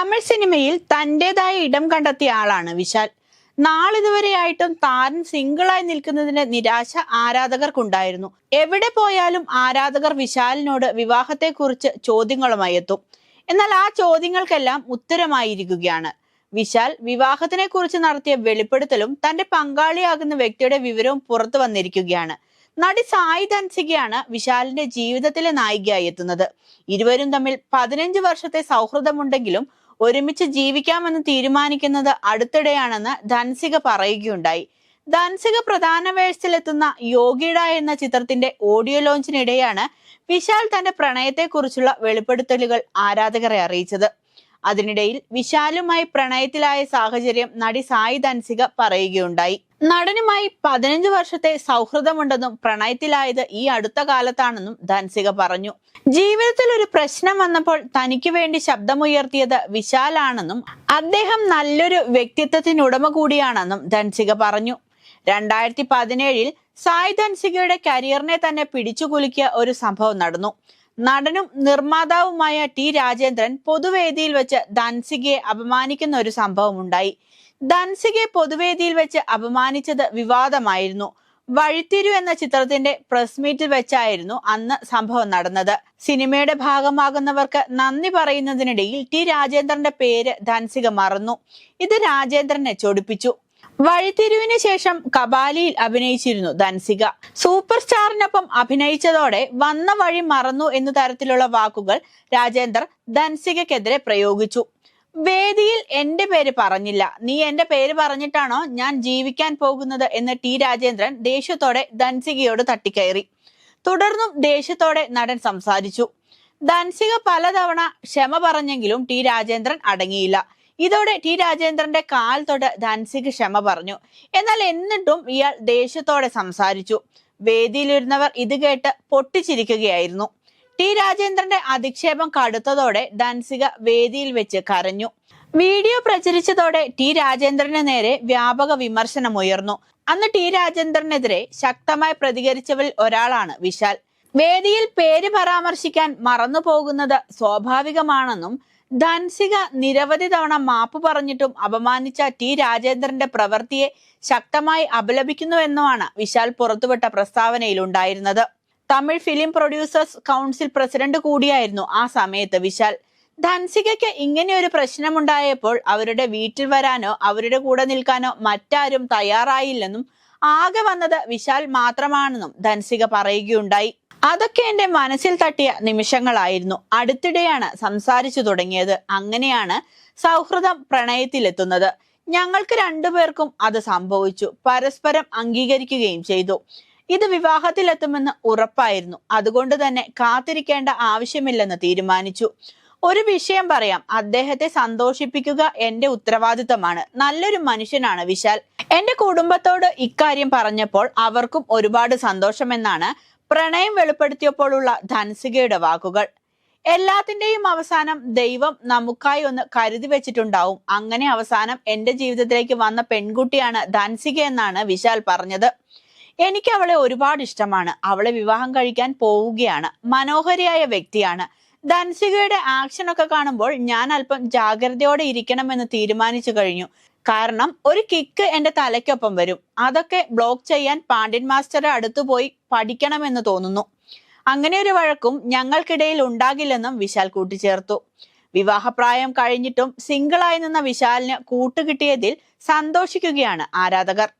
തമിഴ് സിനിമയിൽ തന്റേതായ ഇടം കണ്ടെത്തിയ ആളാണ് വിശാൽ. നാളിതുവരെയായിട്ടും താരൻ സിംഗിളായി നിൽക്കുന്നതിന്റെ നിരാശ ആരാധകർക്കുണ്ടായിരുന്നു. എവിടെ പോയാലും ആരാധകർ വിശാലിനോട് വിവാഹത്തെക്കുറിച്ച് ചോദ്യങ്ങളുമായി എത്തും. എന്നാൽ ആ ചോദ്യങ്ങൾക്കെല്ലാം ഉത്തരമായിരിക്കുകയാണ്. വിശാൽ വിവാഹത്തിനെ കുറിച്ച് നടത്തിയ വെളിപ്പെടുത്തലും തന്റെ പങ്കാളിയാകുന്ന വ്യക്തിയുടെ വിവരവും പുറത്തു വന്നിരിക്കുകയാണ്. നടി സായി ധൻസികയാണ് വിശാലിന്റെ ജീവിതത്തിലെ നായികയായി എത്തുന്നത്. ഇരുവരും തമ്മിൽ പതിനഞ്ച് വർഷത്തെ സൗഹൃദമുണ്ടെങ്കിലും ഒരുമിച്ച് ജീവിക്കാമെന്ന് തീരുമാനിക്കുന്നത് അടുത്തിടെയാണെന്ന് ധൻസിക പറയുകയുണ്ടായി. ധൻസിക പ്രധാന വേഴ്സിലെത്തുന്ന യോഗിട എന്ന ചിത്രത്തിന്റെ ഓഡിയോ ലോഞ്ചിനിടെയാണ് വിശാൽ തന്റെ പ്രണയത്തെക്കുറിച്ചുള്ള വെളിപ്പെടുത്തലുകൾ ആരാധകരെ അറിയിച്ചത്. അതിനിടയിൽ വിശാലുമായി പ്രണയത്തിലായ സാഹചര്യം നടി സായി ധൻസിക പറയുകയുണ്ടായി. നടനുമായി പതിനഞ്ച് വർഷത്തെ സൗഹൃദമുണ്ടെന്നും പ്രണയത്തിലായത് ഈ അടുത്ത കാലത്താണെന്നും ധൻസിക പറഞ്ഞു. ജീവിതത്തിൽ ഒരു പ്രശ്നം വന്നപ്പോൾ തനിക്ക് വേണ്ടി ശബ്ദമുയർത്തിയത് വിശാലാണെന്നും അദ്ദേഹം നല്ലൊരു വ്യക്തിത്വത്തിനുടമ കൂടിയാണെന്നും ധൻസിക പറഞ്ഞു. രണ്ടായിരത്തി പതിനേഴിൽ സായ് ധൻസികയുടെ കരിയറിനെ തന്നെ പിടിച്ചുകുലുക്കിയ ഒരു സംഭവം നടന്നു. നടനും നിർമ്മാതാവുമായ ടി രാജേന്ദ്രൻ പൊതുവേദിയിൽ വെച്ച് ധൻസികയെ അപമാനിക്കുന്ന ഒരു സംഭവം ഉണ്ടായി ധൻസികയെ പൊതുവേദിയിൽ വെച്ച് അപമാനിച്ചത് വിവാദമായിരുന്നു. വഴിത്തിരു എന്ന ചിത്രത്തിന്റെ പ്രസ് മീറ്റിൽ വെച്ചായിരുന്നു അന്ന് സംഭവം നടന്നത്. സിനിമയുടെ ഭാഗമാകുന്നവർക്ക് നന്ദി പറയുന്നതിനിടയിൽ ടി രാജേന്ദ്രന്റെ പേര് ധൻസിക മറന്നു. ഇത് രാജേന്ദ്രനെ ചൊടിപ്പിച്ചു. വഴിത്തിരിവിന് ശേഷം കബാലിയിൽ അഭിനയിച്ചിരുന്നു ധൻസിക. സൂപ്പർ സ്റ്റാറിനൊപ്പം അഭിനയിച്ചതോടെ വന്ന വഴി മറന്നു എന്ന തരത്തിലുള്ള വാക്കുകൾ രാജേന്ദ്രൻ ധൻസികക്കെതിരെ പ്രയോഗിച്ചു. വേദിയിൽ എന്റെ പേര് പറഞ്ഞില്ല. നീ എന്റെ പേര് പറഞ്ഞിട്ടാണോ ഞാൻ ജീവിക്കാൻ പോകുന്നത് എന്ന് ടി രാജേന്ദ്രൻ ദേഷ്യത്തോടെ ധൻസികയോട് തട്ടിക്കയറി. തുടർന്നും ദേഷ്യത്തോടെ നടൻ സംസാരിച്ചു. ധൻസിക പലതവണ ക്ഷമ പറഞ്ഞെങ്കിലും ടി രാജേന്ദ്രൻ അടങ്ങിയില്ല. ഇതോടെ ടി രാജേന്ദ്രന്റെ കാൽ തൊട്ട് ധൻസിക്ക് ക്ഷമ പറഞ്ഞു. എന്നാൽ എന്നിട്ടും ഇയാൾ ദേഷ്യത്തോടെ സംസാരിച്ചു. വേദിയിലിരുന്നവർ ഇത് കേട്ട് പൊട്ടിച്ചിരിക്കുകയായിരുന്നു. ടി രാജേന്ദ്രന്റെ അധിക്ഷേപം കടുത്തതോടെ ധൻസിക വേദിയിൽ വെച്ച് കരഞ്ഞു. വീഡിയോ പ്രചരിച്ചതോടെ ടി രാജേന്ദ്രന് നേരെ വ്യാപക വിമർശനമുയർന്നു അന്ന് ടി രാജേന്ദ്രനെതിരെ ശക്തമായി പ്രതികരിച്ചവരിൽ ഒരാളാണ് വിശാൽ. വേദിയിൽ പേര് പരാമർശിക്കാൻ മറന്നു പോകുന്നത് സ്വാഭാവികമാണെന്നും ധൻസിക നിരവധി തവണ മാപ്പ് പറഞ്ഞിട്ടും അപമാനിച്ച ടി രാജേന്ദ്രന്റെ പ്രവൃത്തിയെ ശക്തമായി അപലപിക്കുന്നുവെന്നുമാണ് വിശാൽ പുറത്തുവിട്ട പ്രസ്താവനയിൽ ഉണ്ടായിരുന്നത് Tamil film producers council president കൂടിയായിരുന്നു ആ സമയത്ത് വിശാൽ. ധൻസികയ്ക്ക് ഇങ്ങനെ ഒരു പ്രശ്നമുണ്ടായപ്പോൾ അവരുടെ വീട്ടിൽ വരാനോ അവരുടെ കൂടെ നിൽക്കാനോ മറ്റാരും തയ്യാറായില്ലെന്നും ആകെ വന്നത് വിശാൽ മാത്രമാണെന്നും ധൻസിക പറയുകയുണ്ടായി. അതൊക്കെ എന്റെ മനസ്സിൽ തട്ടിയ നിമിഷങ്ങളായിരുന്നു. അടുത്തിടെയാണ് സംസാരിച്ചു തുടങ്ങിയത്. അങ്ങനെയാണ് സൗഹൃദം പ്രണയത്തിലെത്തുന്നത്. ഞങ്ങൾക്ക് രണ്ടുപേർക്കും അത് സംഭവിച്ചു. പരസ്പരം അംഗീകരിക്കുകയും ചെയ്തു. ഇത് വിവാഹത്തിലെത്തുമെന്ന് ഉറപ്പായിരുന്നു. അതുകൊണ്ട് തന്നെ കാത്തിരിക്കേണ്ട ആവശ്യമില്ലെന്ന് തീരുമാനിച്ചു. ഒരു വിഷയം പറയാം. അദ്ദേഹത്തെ സന്തോഷിപ്പിക്കുക എന്റെ ഉത്തരവാദിത്തമാണ്. നല്ലൊരു മനുഷ്യനാണ് വിശാൽ. എന്റെ കുടുംബത്തോട് ഇക്കാര്യം പറഞ്ഞപ്പോൾ അവർക്കും ഒരുപാട് സന്തോഷമെന്നാണ് പ്രണയം വെളിപ്പെടുത്തിയപ്പോഴുള്ള ധൻസികയുടെ വാക്കുകൾ. എല്ലാത്തിന്റെയും അവസാനം ദൈവം നമുക്കായി ഒന്ന് കരുതി വെച്ചിട്ടുണ്ടാവും. അങ്ങനെ അവസാനം എന്റെ ജീവിതത്തിലേക്ക് വന്ന പെൺകുട്ടിയാണ് ധൻസിക എന്നാണ് വിശാൽ പറഞ്ഞത്. എനിക്ക് അവളെ ഒരുപാട് ഇഷ്ടമാണ്. അവളെ വിവാഹം കഴിക്കാൻ പോവുകയാണ്. മനോഹരിയായ വ്യക്തിയാണ്. ധൻസികയുടെ ആക്ഷൻ ഒക്കെ കാണുമ്പോൾ ഞാൻ അല്പം ജാഗ്രതയോടെ ഇരിക്കണമെന്ന് തീരുമാനിച്ചു കഴിഞ്ഞു. കാരണം ഒരു കിക്ക് എന്റെ തലയ്ക്കൊപ്പം വരും. അതൊക്കെ ബ്ലോക്ക് ചെയ്യാൻ പാണ്ഡ്യൻ മാസ്റ്ററെ അടുത്തു പോയി പഠിക്കണമെന്ന് തോന്നുന്നു. അങ്ങനെ ഒരു വഴക്കും ഞങ്ങൾക്കിടയിൽ ഉണ്ടാകില്ലെന്നും വിശാൽ കൂട്ടിച്ചേർത്തു. വിവാഹപ്രായം കഴിഞ്ഞിട്ടും സിംഗിളായി നിന്ന വിശാലിന് കൂട്ടുകിട്ടിയതിൽ സന്തോഷിക്കുകയാണ് ആരാധകർ.